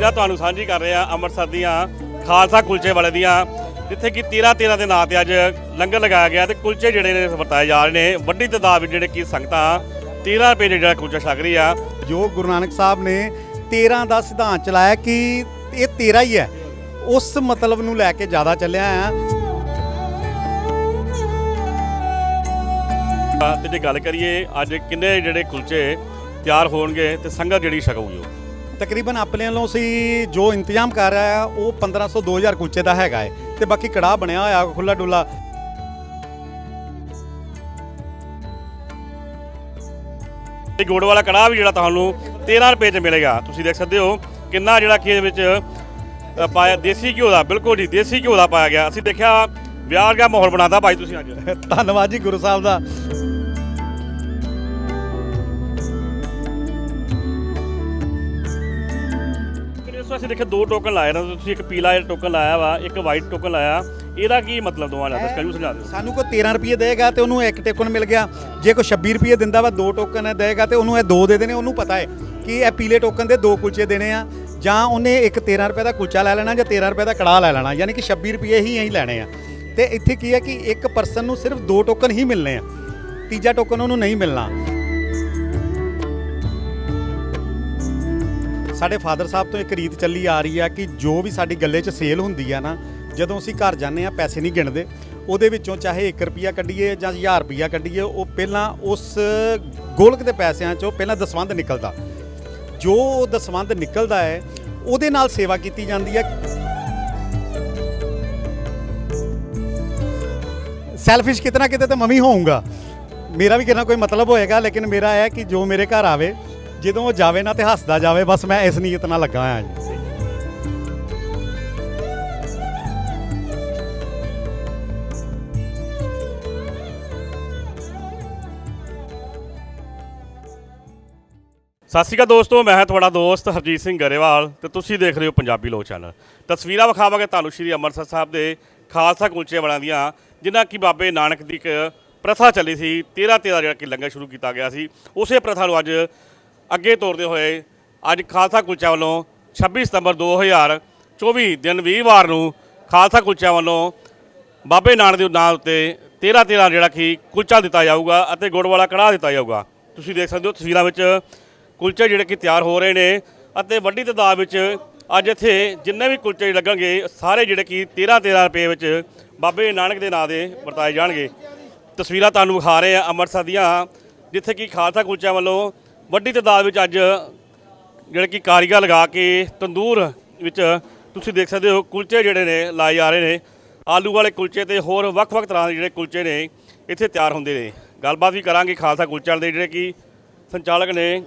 ਤਸਵੀਰਾਂ ਤੁਹਾਨੂੰ ਸਾਂਝੀ ਕਰ ਰਹੇ ਆ ਅੰਮ੍ਰਿਤਸਰ ਦੀਆਂ ਖਾਲਸਾ ਕੁਲਚੇ ਵਾਲੇ ਦੀਆਂ ਜਿੱਥੇ ਕਿ 13 13 ਦੇ ਨਾਂ ਤੇ ਅੱਜ ਲੰਗਰ ਲਗਾਇਆ ਗਿਆ ਤੇ ਕੁਲਚੇ ਜਿਹੜੇ ਨੇ ਵਰਤਾਏ ਜਾ ਰਹੇ ਨੇ। ਵੱਡੀ ਤਾਦਾਦ ਵਿੱਚ ਜਿਹੜੇ ਕਿ ਸੰਗਤਾਂ 13 ਰੁਪਏ ਜਿਹੜਾ ਕੁਲਚਾ ਛਕ ਰਹੀ ਆ। ਜੋ ਗੁਰੂ ਨਾਨਕ ਸਾਹਿਬ ਨੇ 13 ਦਾ ਸਿਧਾਂਤ ਚਲਾਇਆ ਕਿ ਇਹ 13 ਹੀ ਹੈ ਉਸ ਮਤਲਬ ਨੂੰ ਲੈ ਕੇ ਜ਼ਿਆਦਾ ਚੱਲਿਆ ਆ। ਤੇ ਜੇ ਗੱਲ ਕਰੀਏ ਅੱਜ ਕਿੰਨੇ ਜਿਹੜੇ ਕੁਲਚੇ ਤਿਆਰ ਹੋਣਗੇ ਤੇ ਸੰਗਤ ਜਿਹੜੀ ਛਕੂਗੀ ਉਹ? ਤਕਰੀਬਨ ਆਪਣੇ ਵੱਲੋਂ ਅਸੀਂ ਜੋ ਇੰਤਜ਼ਾਮ ਕਰ ਰਿਹਾ ਉਹ 1500 2000 ਕੁਲਚੇ ਦਾ ਹੈਗਾ ਹੈ ਤੇ ਬਾਕੀ ਕੜਾਹ ਬਣਿਆ ਹੋਇਆ ਖੁੱਲਾ ਡੁੱਲਾ ਤੇ ਗੁੜ ਵਾਲਾ ਕੜਾਹ ਵੀ ਜਿਹੜਾ ਤੁਹਾਨੂੰ 13 ਰੁਪਏ 'ਚ ਮਿਲੇਗਾ। ਤੁਸੀਂ ਦੇਖ ਸਕਦੇ ਹੋ ਕਿੰਨਾ ਜਿਹੜਾ ਕਿ ਇਹਦੇ ਵਿੱਚ ਅ, ਪਾਇਆ ਦੇਸੀ ਘਿਓ ਦਾ ਬਿਲਕੁਲ ਜੀ ਦੇਸੀ ਘਿਓ ਦਾ ਪਾਇਆ ਗਿਆ। ਅਸੀਂ ਦੇਖਿਆ ਵਿਆਹ ਵਰਗਾ ਮਾਹੌਲ ਬਣਾਤਾ ਭਾਈ ਤੁਸੀਂ ਅੱਜ। ਧੰਨਵਾਦ ਜੀ ਗੁਰੂ ਸਾਹਿਬ ਦਾ। ਅਸੀਂ ਦੇਖਿਆ ਦੋ ਟੋਕਨ ਲਾਏ ਨੇ, ਤੁਸੀਂ ਇੱਕ ਪੀਲਾ ਜਿਹੜਾ ਟੋਕਨ ਲਾਇਆ ਵਾ, ਇੱਕ ਵਾਈਟ ਟੋਕਨ ਲਾਇਆ। ਇਹਦਾ ਕੀ ਮਤਲਬ ਦੋਵਾਂ ਦਾ? ਦੱਸ ਕਜੂ ਸਮਝਾ ਦਿਓ। ਸਾਨੂੰ ਕੋਈ 13 ਰੁਪਏ ਦੇਗਾ ਤੇ ਉਹਨੂੰ ਇੱਕ ਟੋਕਨ ਮਿਲ ਗਿਆ। ਜੇ ਕੋਈ 26 ਰੁਪਏ ਦਿੰਦਾ ਵਾ, ਦੋ ਟੋਕਨ ਦੇਗਾ ਤੇ ਉਹਨੂੰ ਇਹ ਦੋ ਦੇ ਦੇਣੇ, ਉਹਨੂੰ ਪਤਾ ਹੈ ਕਿ ਇਹ ਪੀਲੇ ਟੋਕਨ ਦੇ ਦੋ ਕੁਲਚੇ ਦੇਣੇ ਆ, ਜਾਂ ਉਹਨੇ ਇੱਕ 13 ਰੁਪਏ ਦਾ ਕੁਲਚਾ ਲੈ ਲੈਣਾ ਜਾਂ 13 ਰੁਪਏ ਦਾ ਕੜਾਹ ਲੈ ਲੈਣਾ, ਯਾਨੀ ਕਿ 26 ਰੁਪਏ ਹੀ ਅਸੀਂ ਲੈਣੇ ਆ। ਤੇ ਇੱਥੇ ਕੀ ਹੈ ਕਿ ਇੱਕ ਪਰਸਨ ਨੂੰ ਸਿਰਫ ਦੋ ਟੋਕਨ ਹੀ ਮਿਲਨੇ ਆ। ਤੀਜਾ ਟੋਕਨ ਉਹਨੂੰ ਨਹੀਂ ਮਿਲਣਾ। ਸਾਡੇ ਫਾਦਰ ਸਾਹਿਬ ਤੋਂ ਇੱਕ ਰੀਤ ਚੱਲੀ ਆ ਰਹੀ ਆ ਕਿ ਜੋ ਵੀ ਸਾਡੀ ਗੱਲੇ 'ਚ ਸੇਲ ਹੁੰਦੀ ਆ ਨਾ, ਜਦੋਂ ਅਸੀਂ ਘਰ ਜਾਂਦੇ ਆ ਪੈਸੇ ਨਹੀਂ ਗਿਣਦੇ, ਉਹਦੇ ਵਿੱਚੋਂ ਚਾਹੇ 1 ਰੁਪਿਆ ਕੱਢੀਏ ਜਾਂ 1000 ਰੁਪਿਆ ਕੱਢੀਏ, ਉਹ ਪਹਿਲਾਂ ਉਸ ਗੋਲਕ ਦੇ ਪੈਸਿਆਂ 'ਚੋਂ ਪਹਿਲਾਂ ਦਸਵੰਧ ਨਿਕਲਦਾ। ਜੋ ਉਹ ਦਸਵੰਧ ਨਿਕਲਦਾ ਹੈ, ਉਹਦੇ ਨਾਲ ਸੇਵਾ ਕੀਤੀ ਜਾਂਦੀ ਹੈ। ਸੈਲਫਿਸ਼ ਕਿਤਨਾ ਕਿਤੇ ਤਾਂ ਮੈਂ ਵੀ ਹੋਊਂਗਾ। ਮੇਰਾ ਵੀ ਕਿੰਨਾ ਕੋਈ ਮਤਲਬ ਹੋਏਗਾ, ਲੇਕਿਨ ਮੇਰਾ ਹੈ ਕਿ ਜੋ ਮੇਰੇ ਘਰ ਆਵੇ ਜਦੋਂ ਉਹ ਜਾਵੇ ਨਾ ਤੇ ਹੱਸਦਾ ਜਾਵੇ, ਬਸ ਮੈਂ ਇਸ ਨੀਅਤ ਨਾਲ ਲੱਗਾ ਆ ਜੀ। ਸਤਿ ਸ਼੍ਰੀ ਅਕਾਲ ਦੋਸਤੋ, ਮੈਂ ਹਾਂ ਤੁਹਾਡਾ ਦੋਸਤ ਹਰਜੀਤ ਸਿੰਘ ਗਰੇਵਾਲ ਤੇ ਤੁਸੀਂ ਦੇਖ ਰਹੇ ਹੋ ਪੰਜਾਬੀ ਲੋਕ ਚੈਨਲ। ਤਸਵੀਰਾਂ ਵਿਖਾਵਾਂਗੇ ਤੁਹਾਨੂੰ ਸ਼੍ਰੀ ਅੰਮ੍ਰਿਤਸਰ ਸਾਹਿਬ ਦੇ ਖਾਲਸਾ ਕੁਲਚੇ ਵਾਲਿਆਂ ਦੀਆਂ ਜਿਨ੍ਹਾਂ ਕੀ ਬਾਬੇ ਨਾਨਕ ਦੀ ਇੱਕ ਪ੍ਰਥਾ ਚੱਲੀ ਸੀ 13 13 ਜਿਹੜਾ ਕਿ ਲੰਗਰ ਸ਼ੁਰੂ ਕੀਤਾ ਗਿਆ ਸੀ, ਉਸੇ ਪ੍ਰਥਾ ਨੂੰ ਅੱਜ ਅੱਗੇ ਤੋਰਦੇ ਹੋਏ ਅੱਜ ਖਾਲਸਾ ਕੁਲਚਾ ਵੱਲੋਂ 26 ਸਤੰਬਰ 2024 ਦਿਨ ਵੀਰਵਾਰ ਨੂੰ ਖਾਲਸਾ ਕੁਲਚਾ ਵੱਲੋਂ ਬਾਬੇ ਨਾਨਕ ਦੇ ਨਾਂ ਉੱਤੇ 13 13 ਜਿਹੜਾ ਕਿ ਕੁਲਚਾ ਦਿੱਤਾ ਜਾਊਗਾ ਅਤੇ ਗੁੜ ਵਾਲਾ ਕੜਾਹ ਦਿੱਤਾ ਜਾਊਗਾ। ਤੁਸੀਂ ਦੇਖ ਸਕਦੇ ਹੋ ਤਸਵੀਰਾਂ ਵਿੱਚ ਕੁਲਚੇ ਜਿਹੜੇ ਕਿ ਤਿਆਰ ਹੋ ਰਹੇ ਨੇ ਅਤੇ ਵੱਡੀ ਤਾਦਾਦ ਵਿੱਚ ਅੱਜ ਇੱਥੇ ਜਿੰਨੇ ਵੀ ਕੁਲਚੇ ਲੱਗਣਗੇ, ਸਾਰੇ ਜਿਹੜੇ ਕਿ 13 13 ਰੁਪਏ ਵਿੱਚ ਬਾਬੇ ਨਾਨਕ ਦੇ ਨਾਂ ਦੇ ਵਰਤਾਏ ਜਾਣਗੇ। ਤਸਵੀਰਾਂ ਤੁਹਾਨੂੰ ਵਿਖਾ ਰਹੇ ਆ ਅੰਮ੍ਰਿਤਸਰ ਦੀਆਂ, ਜਿੱਥੇ ਕਿ ਖਾਲਸਾ ਕੁਲਚਿਆਂ ਵੱਲੋਂ ਵੱਡੀ ਤਾਦਾਦ ਵਿੱਚ ਅੱਜ ਜਿਹੜੇ ਕਿ ਕਾਰੀਗਰ ਲਗਾ ਕੇ ਤੰਦੂਰ ਵਿੱਚ ਤੁਸੀਂ ਦੇਖ ਸਕਦੇ ਹੋ, ਕੁਲਚੇ ਜਿਹੜੇ ਨੇ ਲਾਏ ਜਾ ਰਹੇ ਨੇ। ਆਲੂ ਵਾਲੇ ਕੁਲਚੇ ਤੇ ਹੋਰ ਵੱਖ-ਵੱਖ ਤਰ੍ਹਾਂ ਦੇ ਜਿਹੜੇ ਕੁਲਚੇ ਨੇ, ਇੱਥੇ ਤਿਆਰ ਹੁੰਦੇ ਨੇ। ਗੱਲਬਾਤ ਵੀ ਕਰਾਂਗੇ ਖਾਲਸਾ ਕੁਲਚਿਆਂ ਦੇ ਜਿਹੜੇ ਕਿ ਸੰਚਾਲਕ ਨੇ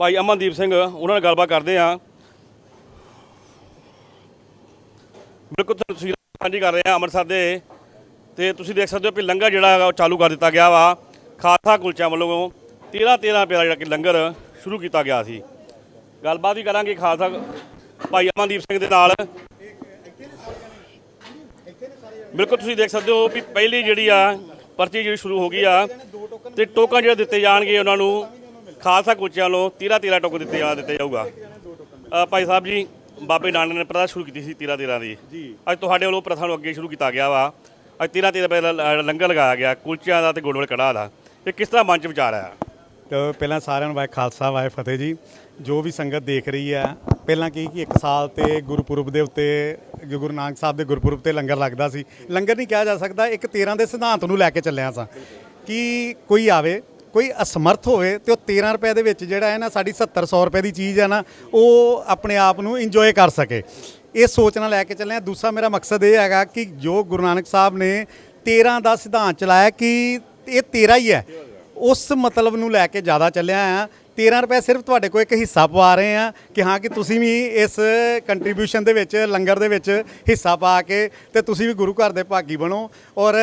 ਭਾਈ ਅਮਨਦੀਪ ਸਿੰਘ, ਉਹਨਾਂ ਨਾਲ ਗੱਲਬਾਤ ਕਰਦੇ ਆ ਬਿਲਕੁਲ ਤੁਹਾਨੂੰ ਸਾਂਝੀ ਕਰ ਰਹੇ ਆ ਅੰਮ੍ਰਿਤਸਰ ਦੇ। ਤੇ ਤੁਸੀਂ ਦੇਖ ਸਕਦੇ ਹੋ ਕਿ ਲੰਗਰ ਜਿਹੜਾ ਹੈਗਾ ਉਹ ਚਾਲੂ ਕਰ ਦਿੱਤਾ ਗਿਆ ਵਾ। ਖਾਲਸਾ ਕੁਲਚਿਆਂ ਵੱਲੋਂ 13 13 ਰੁਪਏ ਦਾ ਜਿਹੜਾ ਕਿ ਲੰਗਰ ਸ਼ੁਰੂ ਕੀਤਾ ਗਿਆ ਸੀ। ਗੱਲਬਾਤ ਵੀ ਕਰਾਂਗੇ ਖਾਲਸਾ ਭਾਈ ਅਮਨਦੀਪ ਸਿੰਘ ਦੇ ਨਾਲ। ਬਿਲਕੁਲ ਤੁਸੀਂ ਦੇਖ ਸਕਦੇ ਹੋ ਵੀ ਪਹਿਲੀ ਜਿਹੜੀ ਆ ਪਰਚੀ ਜਿਹੜੀ ਸ਼ੁਰੂ ਹੋ ਗਈ ਆ ਤੇ ਟੋਕਨ ਜਿਹੜੇ ਦਿੱਤੇ ਜਾਣਗੇ ਉਹਨਾਂ ਨੂੰ ਖਾਲਸਾ ਕੁਲਚਿਆਂ ਵੱਲੋਂ 13 13 ਟੋਕਨ ਦਿੱਤੇ ਜਾ ਦਿੱਤੇ ਜਾਊਗਾ। ਭਾਈ ਸਾਹਿਬ ਜੀ ਬਾਬੇ ਨਾਨਕ ਨੇ ਪ੍ਰਥਾ ਸ਼ੁਰੂ ਕੀਤੀ ਸੀ 13 13 ਦੀ। ਜੀ। ਅੱਜ ਤੁਹਾਡੇ ਵੱਲੋਂ ਪ੍ਰਥਾ ਨੂੰ ਅੱਗੇ ਸ਼ੁਰੂ ਕੀਤਾ ਗਿਆ ਵਾ। ਅੱਜ 13 13 ਰੁਪਏ ਲੰਗਰ ਲਗਾਇਆ ਗਿਆ ਕੁਲਚਿਆਂ ਦਾ ਤੇ ਗੁੜ ਵਾਲੇ ਕੜਾਹ ਦਾ। ਇਹ ਕਿਸ ਤਰ੍ਹਾਂ ਮਨ ਚ ਵਿਚਾਰ ਆਇਆ? ਤੇ ਪਹਿਲਾਂ ਸਾਰਿਆਂ ਨੂੰ ਵਾਹਿ ਖਾਲਸਾ, ਵਾਹਿ ਫਤਿਹ ਜੀ। ਜੋ ਵੀ ਸੰਗਤ ਦੇਖ ਰਹੀ ਹੈ, ਪਹਿਲਾਂ ਕੀ ਕਿ ਇੱਕ ਸਾਲ ਤੇ ਗੁਰਪੁਰਬ ਦੇ ਉੱਤੇ, ਗੁਰੂ ਨਾਨਕ ਸਾਹਿਬ ਦੇ ਗੁਰਪੁਰਬ ਤੇ ਲੰਗਰ ਲੱਗਦਾ ਸੀ। ਲੰਗਰ ਨਹੀਂ ਕਿਹਾ ਜਾ ਸਕਦਾ, ਇੱਕ 13 ਦੇ ਸਿਧਾਂਤ ਨੂੰ ਲੈ ਕੇ ਚੱਲਿਆ ਸਾਂ। ਕਿ ਕੋਈ ਆਵੇ, ਕੋਈ ਅਸਮਰਥ ਹੋਵੇ ਤੇ ਉਹ 13 ਰੁਪਏ ਦੇ ਵਿੱਚ ਜਿਹੜਾ ਹੈ ਨਾ, ਸਾਡੀ 70 100 ਰੁਪਏ ਦੀ ਚੀਜ਼ ਹੈ ਨਾ, ਉਹ ਆਪਣੇ ਆਪ ਨੂੰ ਇੰਜੋਏ ਕਰ ਸਕੇ। ਇਹ ਸੋਚ ਨਾਲ ਲੈ ਕੇ ਚੱਲੇ ਆ ਦੂਸਰਾ ਮੇਰਾ ਮਕਸਦ ਇਹ ਹੈਗਾ ਕਿ ਜੋ ਗੁਰੂ ਨਾਨਕ ਸਾਹਿਬ ਨੇ 13 ਦਾ ਸਿਧਾਂਤ ਚਲਾਇਆ, ਕਿ ਇਹ 13 ਹੀ ਹੈ। ਉਸ ਮਤਲਬ ਨੂੰ ਲੈ ਕੇ ਜ਼ਿਆਦਾ ਚੱਲਿਆ ਆ। 13 ਰੁਪਏ ਸਿਰਫ ਤੁਹਾਡੇ ਕੋਲ ਇੱਕ ਹਿੱਸਾ ਪਵਾ ਰਹੇ ਆ ਕਿ ਹਾਂ ਕਿ ਤੁਸੀਂ ਵੀ ਇਸ ਕੰਟਰੀਬਿਊਸ਼ਨ ਦੇ ਵਿੱਚ, ਲੰਗਰ ਦੇ ਵਿੱਚ ਹਿੱਸਾ ਪਾ ਕੇ ਤੇ ਤੁਸੀਂ ਵੀ ਗੁਰੂ ਘਰ ਦੇ ਭਾਗੀ ਬਣੋ। ਔਰ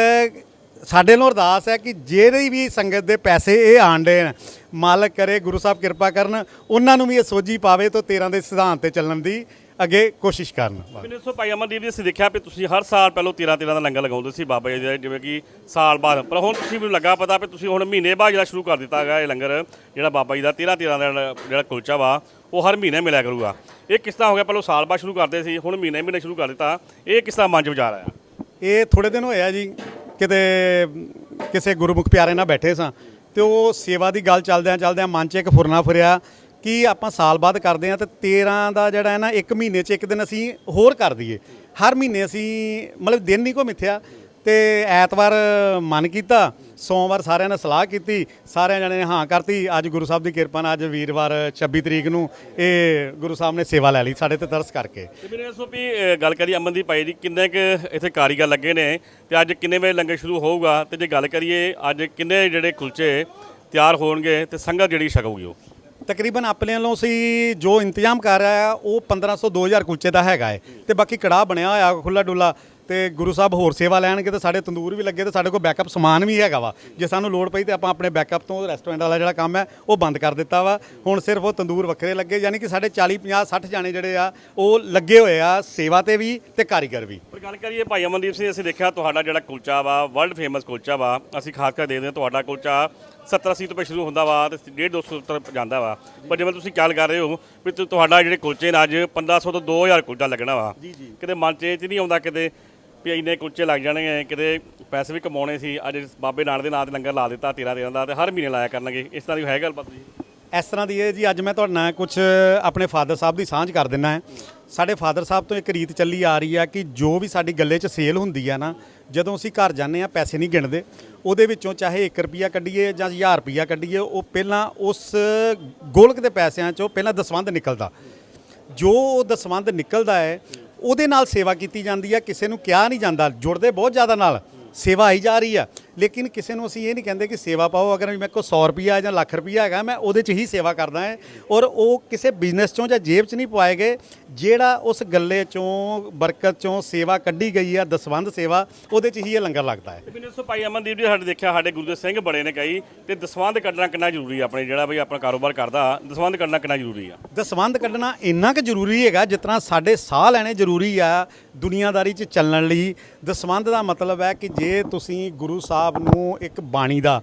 ਸਾਡੇ ਨੂੰ ਅਰਦਾਸ ਹੈ ਕਿ ਜਿਹੜੀ ਵੀ ਸੰਗਤ ਦੇ ਪੈਸੇ ਇਹ ਆਂਡੇ ਨੇ ਮਾਲਕ ਕਰੇ, ਗੁਰੂ ਸਾਹਿਬ ਕਿਰਪਾ ਕਰਨ, ਉਹਨਾਂ ਨੂੰ ਵੀ ਇਹ ਸੋਝੀ ਪਾਵੇ ਤੋਂ 13 ਦੇ ਸਿਧਾਂਤ ਤੇ ਚੱਲਣ ਦੀ ਅੱਗੇ ਕੋਸ਼ਿਸ਼ ਕਰਨ। ਮੈਨੂੰ ਸੋ ਭਾਈ ਅਮਨਦੀਪ ਜੀ ਅਸੀਂ ਦੇਖਿਆ ਵੀ ਤੁਸੀਂ ਹਰ ਸਾਲ ਪਹਿਲਾਂ 13 13 ਦਾ ਲੰਗਰ ਲਗਾਉਂਦੇ ਸੀ ਬਾਬਾ ਜੀ ਦੇ ਜਿਵੇਂ ਕਿ ਸਾਲ ਬਾਅਦ। ਪਰ ਹੁਣ ਤੁਸੀਂ ਮੈਨੂੰ ਲੱਗਾ ਪਤਾ ਵੀ ਤੁਸੀਂ ਹੁਣ ਮਹੀਨੇ ਬਾਅਦ ਜਿਹੜਾ ਸ਼ੁਰੂ ਕਰ ਦਿੱਤਾ ਹੈਗਾ ਇਹ ਲੰਗਰ ਜਿਹੜਾ ਬਾਬਾ ਜੀ ਦਾ 13 13 ਦਾ ਜਿਹੜਾ- ਜਿਹੜਾ ਕੁਲਚਾ ਵਾ ਉਹ ਹਰ ਮਹੀਨੇ ਮਿਲਿਆ ਕਰੂਗਾ। ਇਹ ਕਿਸ ਤਰ੍ਹਾਂ ਹੋ ਗਿਆ? ਪਹਿਲਾਂ ਸਾਲ ਬਾਅਦ ਸ਼ੁਰੂ ਕਰਦੇ ਸੀ ਹੁਣ ਮਹੀਨੇ ਮਹੀਨੇ ਸ਼ੁਰੂ ਕਰ ਦਿੱਤਾ। ਇਹ ਕਿਸ ਤਰ੍ਹਾਂ ਮਨ 'ਚ ਵਿਚਾਰ ਆਇਆ? ਇਹ ਥੋੜੇ ਦਿਨ ਹੋਇਆ ਜੀ ਕਿਤੇ ਕਿਸੇ ਗੁਰਮੁਖ ਪਿਆਰੇ ਨਾਲ ਬੈਠੇ ਸਾਂ ਤੇ ਉਹ ਸੇਵਾ ਦੀ ਗੱਲ ਚੱਲਦਿਆਂ ਚੱਲਦਿਆਂ ਮਨ 'ਚ ਇੱਕ ਫੁਰਨਾ ਫੁਰਿਆ। ਕਿ ਆਪਾਂ ਸਾਲ ਬਾਅਦ ਕਰਦੇ ਆ ਤੇ 13 ਦਾ ਜਿਹੜਾ ਹੈ ਨਾ, ਇੱਕ ਮਹੀਨੇ 'ਚ ਇੱਕ ਦਿਨ ਅਸੀਂ ਹੋਰ ਕਰ ਦਈਏ। ਹਰ ਮਹੀਨੇ ਅਸੀਂ ਮਤਲਬ ਦਿਨ ਨਹੀਂ ਕੋ ਮਿੱਥਿਆ। ਤੇ ਐਤਵਾਰ ਮਨ ਕੀਤਾ, ਸੋਮਵਾਰ ਸਾਰਿਆਂ ਨੇ ਸਲਾਹ ਕੀਤੀ, ਸਾਰਿਆਂ ਜਣੇ ਨੇ ਹਾਂ ਕਰਤੀ। ਅੱਜ ਗੁਰੂ ਸਾਹਿਬ ਦੀ ਕਿਰਪਾ ਨਾਲ ਅੱਜ ਵੀਰਵਾਰ 26 ਤਰੀਕ ਨੂੰ ਇਹ ਗੁਰੂ ਸਾਹਿਬ ਨੇ ਸੇਵਾ ਲੈ ਲਈ ਸਾਡੇ ਤੇ ਤਰਸ ਕਰਕੇ। ਤੇ ਮੈਨੂੰ ਵੀ ਗੱਲ ਕਰੀਏ ਅਮਨਦੀਪ ਭਾਈ ਜੀ ਕਿੰਨੇ ਕੁ ਇੱਥੇ ਕਾਰੀਗਰ ਲੱਗੇ ਨੇ ਤੇ ਅੱਜ ਕਿੰਨੇ ਵਜੇ ਲੰਗਰ ਸ਼ੁਰੂ ਹੋਊਗਾ? ਤੇ ਜੇ ਗੱਲ ਕਰੀਏ, ਅੱਜ ਕਿੰਨੇ ਜਿਹੜੇ ਕੁਲਚੇ ਤਿਆਰ ਹੋਣਗੇ ਤੇ ਸੰਗਤ ਜਿਹੜੀ ਛਕੂਗੀ ਉਹ? ਤਕਰੀਬਨ ਆਪਣੇ ਵੱਲੋਂ ਅਸੀਂ ਜੋ ਇੰਤਜ਼ਾਮ ਕਰ ਰਿਹਾ ਆ ਉਹ 1500 2000 ਕੁਲਚੇ ਦਾ ਹੈਗਾ ਹੈ ਤੇ ਬਾਕੀ ਕੜਾਹ ਬਣਿਆ ਹੋਇਆ ਖੁੱਲਾ ਡੁੱਲਾ ਤੇ ਗੁਰੂ ਸਾਹਿਬ ਹੋਰ ਸੇਵਾ ਲੈਣਗੇ ਤੇ ਸਾਡੇ ਤੰਦੂਰ ਵੀ ਲੱਗੇ ਤੇ ਸਾਡੇ ਕੋਲ ਬੈਕਅਪ ਸਮਾਨ ਵੀ ਹੈਗਾ ਵਾ। ਜੇ ਸਾਨੂੰ ਲੋੜ ਪਈ ਤੇ ਆਪਾਂ ਆਪਣੇ ਬੈਕਅਪ ਤੋਂ ਰੈਸਟੋਰੈਂਟ ਵਾਲਾ ਜਿਹੜਾ ਕੰਮ ਹੈ, ਉਹ ਬੰਦ ਕਰ ਦਿੱਤਾ ਵਾ। ਹੁਣ ਸਿਰਫ ਉਹ ਤੰਦੂਰ ਵੱਖਰੇ ਲੱਗੇ, ਯਾਨੀ ਕਿ ਸਾਡੇ 40 50 60 ਜਾਣੇ ਜਿਹੜੇ ਆ, ਉਹ ਲੱਗੇ ਹੋਏ ਆ ਸੇਵਾ ਤੇ ਵੀ ਤੇ ਕਾਰੀਗਰ ਵੀ। ਪਰ ਗੱਲ ਕਰੀਏ ਭਾਈ ਅਮਨਦੀਪ ਸਿੰਘ, ਅਸੀਂ ਦੇਖਿਆ ਤੁਹਾਡਾ ਜਿਹੜਾ ਕੁਲਚਾ ਵਾ ਵਰਲਡ ਫੇਮਸ ਕੁਲਚਾ ਵਾ, ਅਸੀਂ ਖਾਸ ਕਰ ਦੇਖਦੇ ਹਾਂ ਤੁਹਾਡਾ ਕੁਲਚਾ 70 80 ਰੁਪਏ ਸ਼ੁਰੂ ਹੁੰਦਾ ਵਾ ਤੇ 150 200 ਤੱਕ ਜਾਂਦਾ ਵਾ। ਪਰ ਜਿਵੇਂ ਤੁਸੀਂ ਗੱਲ ਕਰ ਰਹੇ ਹੋ ਵੀ ਤੁ- ਤੁਹਾਡਾ ਜਿਹੜੇ ਕੁਲਚੇ ਨੇ ਅੱਜ 1500 ਤੋਂ 2000 ਕੁਲਚਾ ਲੱਗਣਾ ਵਾ। ਜੀ, ਜੀ। ਕਿਤੇ ਮਨ 'ਚ ਇਹ 'ਚ ਨਹੀਂ ਆਉਂਦਾ ਕਿਤੇ ਵੀ ਇੰਨੇ ਕੁਲਚੇ ਲੱਗ ਜਾਣਗੇ ਕਿਤੇ ਪੈਸੇ ਵੀ ਕਮਾਉਣੇ ਸੀ ਅੱਜ ਬਾਬੇ ਨਾਨਕ ਦੇ ਨਾਂ ਤੇ ਲੰਗਰ ਲਾ ਦਿੱਤਾ 13 ਦਿਨਾਂ ਦਾ ਤੇ ਹਰ ਮਹੀਨੇ ਲਾਇਆ ਕਰਨਗੇ। ਇਸ ਤਰ੍ਹਾਂ ਦੀ ਹੈ ਗੱਲਬਾਤ ਜੀ? ਇਸ ਤਰ੍ਹਾਂ ਦੀ ਹੈ ਜੀ ਅੱਜ ਮੈਂ ਤੁਹਾਡੇ ਨਾਲ ਕੁਝ ਆਪਣੇ ਫਾਦਰ ਸਾਹਿਬ ਦੀ ਸਾਂਝ ਕਰ ਦਿੰਨਾ ਹੈ। ਸਾਡੇ ਫਾਦਰ ਸਾਹਿਬ ਤੋਂ ਇੱਕ ਰੀਤ ਚੱਲੀ ਆ ਰਹੀ ਆ ਕਿ ਜੋ ਵੀ ਸਾਡੀ ਗੱਲੇ 'ਚ ਸੇਲ ਹੁੰਦੀ ਆ ਨਾ ਜਦੋਂ ਅਸੀਂ ਘਰ ਜਾਂਦੇ ਆ ਪੈਸੇ ਨਹੀਂ ਗਿਣਦੇ। ਉਹਦੇ ਵਿੱਚੋਂ ਚਾਹੇ 1 ਰੁਪਿਆ ਕੱਢੀਏ ਜਾਂ 1000 ਰੁਪਿਆ ਕੱਢੀਏ, ਉਹ ਪਹਿਲਾਂ ਉਸ ਗੋਲਕ ਦੇ ਪੈਸਿਆਂ 'ਚੋਂ ਪਹਿਲਾਂ ਦਸਵੰਧ ਨਿਕਲਦਾ। ਜੋ ਉਹ ਦਸਵੰਧ ਨਿਕਲਦਾ ਹੈ, ਉਹਦੇ ਨਾਲ ਸੇਵਾ ਕੀਤੀ ਜਾਂਦੀ ਹੈ, ਕਿਸੇ ਨੂੰ ਕਿਹਾ ਨਹੀਂ ਜਾਂਦਾ, ਜੁੜਦੇ ਬਹੁਤ ਜ਼ਿਆਦਾ ਨਾਲ। ਸੇਵਾ ਆਈ ਜਾ ਰਹੀ ਆ ਲੇਕਿਨ ਕਿਸੇ ਨੂੰ ਅਸੀਂ ਇਹ ਨਹੀਂ ਕਹਿੰਦੇ ਕਿ ਸੇਵਾ ਪਾਓ ਅਗਰ ਮੇਰੇ ਕੋਲ 100 ਰੁਪਿਆ ਜਾਂ ਲੱਖ ਰੁਪਿਆ ਹੈਗਾ ਮੈਂ ਉਹਦੇ 'ਚ ਹੀ ਸੇਵਾ ਕਰਦਾ ਹਾਂ। ਔਰ ਉਹ ਕਿਸੇ ਬਿਜ਼ਨਸ 'ਚੋਂ ਜਾਂ ਜੇਬ 'ਚ ਨਹੀਂ ਪਵਾਏਗੇ ਜਿਹੜਾ ਉਸ ਗੱਲੇ 'ਚੋਂ ਬਰਕਤ 'ਚੋਂ ਸੇਵਾ ਕੱਢੀ ਗਈ ਆ ਦਸਵੰਧ ਸੇਵਾ ਉਹਦੇ 'ਚ ਹੀ ਇਹ ਲੰਗਰ ਲੱਗਦਾ ਹੈ। ਮੈਨੂੰ ਦੱਸੋ ਭਾਈ ਅਮਨਦੀਪ ਜੀ ਸਾਡੇ ਦੇਖਿਆ ਸਾਡੇ ਗੁਰੂ ਦੇ ਸਿੰਘ ਬੜੇ ਨੇ ਕਈ ਤੇ ਦਸਵੰਧ ਕੱਢਣਾ ਕਿੰਨਾ ਜ਼ਰੂਰੀ ਆ ਆਪਣੇ ਜਿਹੜਾ ਬਈ ਆਪਣਾ ਕਾਰੋਬਾਰ ਕਰਦਾ ਦਸਵੰਧ ਕੱਢਣਾ ਕਿੰਨਾ ਜ਼ਰੂਰੀ ਆ? ਦਸਵੰਧ ਕੱਢਣਾ ਇੰਨਾ ਕੁ ਜ਼ਰੂਰੀ ਹੈਗਾ ਜਿਤਨਾ ਸਾਡੇ ਸਾਹ ਲੈਣੇ ਜ਼ਰੂਰੀ ਆ ਦੁਨੀਆਦਾਰੀ 'ਚ ਚੱਲਣ ਲਈ। ਦਸਵੰਧ ਦਾ ਮਤਲਬ ਹੈ ਕਿ ਜੇ ਤੁਸੀਂ ਗੁਰੂ ਸਾਹਿਬ ਨੂੰ ਇੱਕ ਬਾਣੀ ਦਾ,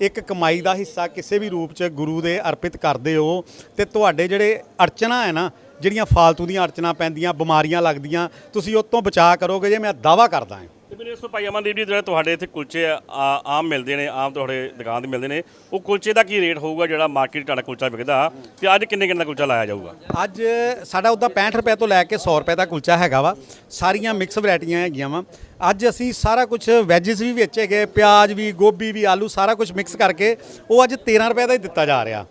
ਇੱਕ ਕਮਾਈ ਦਾ ਹਿੱਸਾ ਕਿਸੇ ਵੀ ਰੂਪ 'ਚ ਗੁਰੂ ਦੇ ਅਰਪਿਤ ਕਰਦੇ ਹੋ ਤੇ ਤੁਹਾਡੇ ਜਿਹੜੇ ਅਰਚਨਾ ਹੈ ਨਾ, ਜਿਹੜੀਆਂ ਫਾਲਤੂ ਦੀਆਂ ਅਰਚਨਾ ਪੈਂਦੀਆਂ, ਬਿਮਾਰੀਆਂ ਲੱਗਦੀਆਂ, ਤੁਸੀਂ ਉਹ ਤੋਂ ਬਚਾਅ ਕਰੋਗੇ ਜੇ ਮੈਂ ਦਾਵਾ ਕਰਦਾ ਹਾਂ। ਤੇ ਮੈਨੂੰ ਦੱਸੋ ਭਾਈ ਅਮਨਦੀਪ ਜੀ, ਜਿਹੜੇ ਤੁਹਾਡੇ ਇੱਥੇ ਕੁਲਚੇ ਆ- ਆ- ਆਮ ਮਿਲਦੇ ਨੇ, ਆਮ ਤੁਹਾਡੇ ਦੁਕਾਨ ਤੇ ਮਿਲਦੇ ਨੇ, ਉਹ ਕੁਲਚੇ ਦਾ ਕੀ ਰੇਟ ਹੋਊਗਾ ਜਿਹੜਾ ਮਾਰਕੀਟ ਤੁਹਾਡਾ ਕੁਲਚਾ ਵਿਕਦਾ? ਤੇ ਅੱਜ ਕਿੰਨੇ ਕਿੰਨੇ ਦਾ ਕੁਲਚਾ ਲਾਇਆ ਜਾਊਗਾ? ਅੱਜ ਸਾਡਾ ਉਹਦਾ 65 ਰੁਪਏ ਤੋਂ ਲੈ ਕੇ 100 ਰੁਪਏ ਦਾ ਕੁਲਚਾ ਹੈਗਾ ਵਾ। ਸਾਰੀਆਂ ਮਿਕਸ ਵੈਰਾਈਟੀਆਂ ਹੈਗੀਆਂ ਵਾ। ਅੱਜ ਅਸੀਂ ਸਾਰਾ ਕੁਝ ਵੈਜਿਸ ਵੀ ਵਿੱਚ ਹੈਗੇ ਪਿਆਜ਼ ਵੀ, ਗੋਭੀ ਵੀ, ਆਲੂ ਸਾਰਾ ਕੁਝ ਮਿਕਸ ਕਰਕੇ ਉਹ ਅੱਜ 13 ਰੁਪਏ ਦਾ ਹੀ ਦਿੱਤਾ ਜਾ ਰਿਹਾ।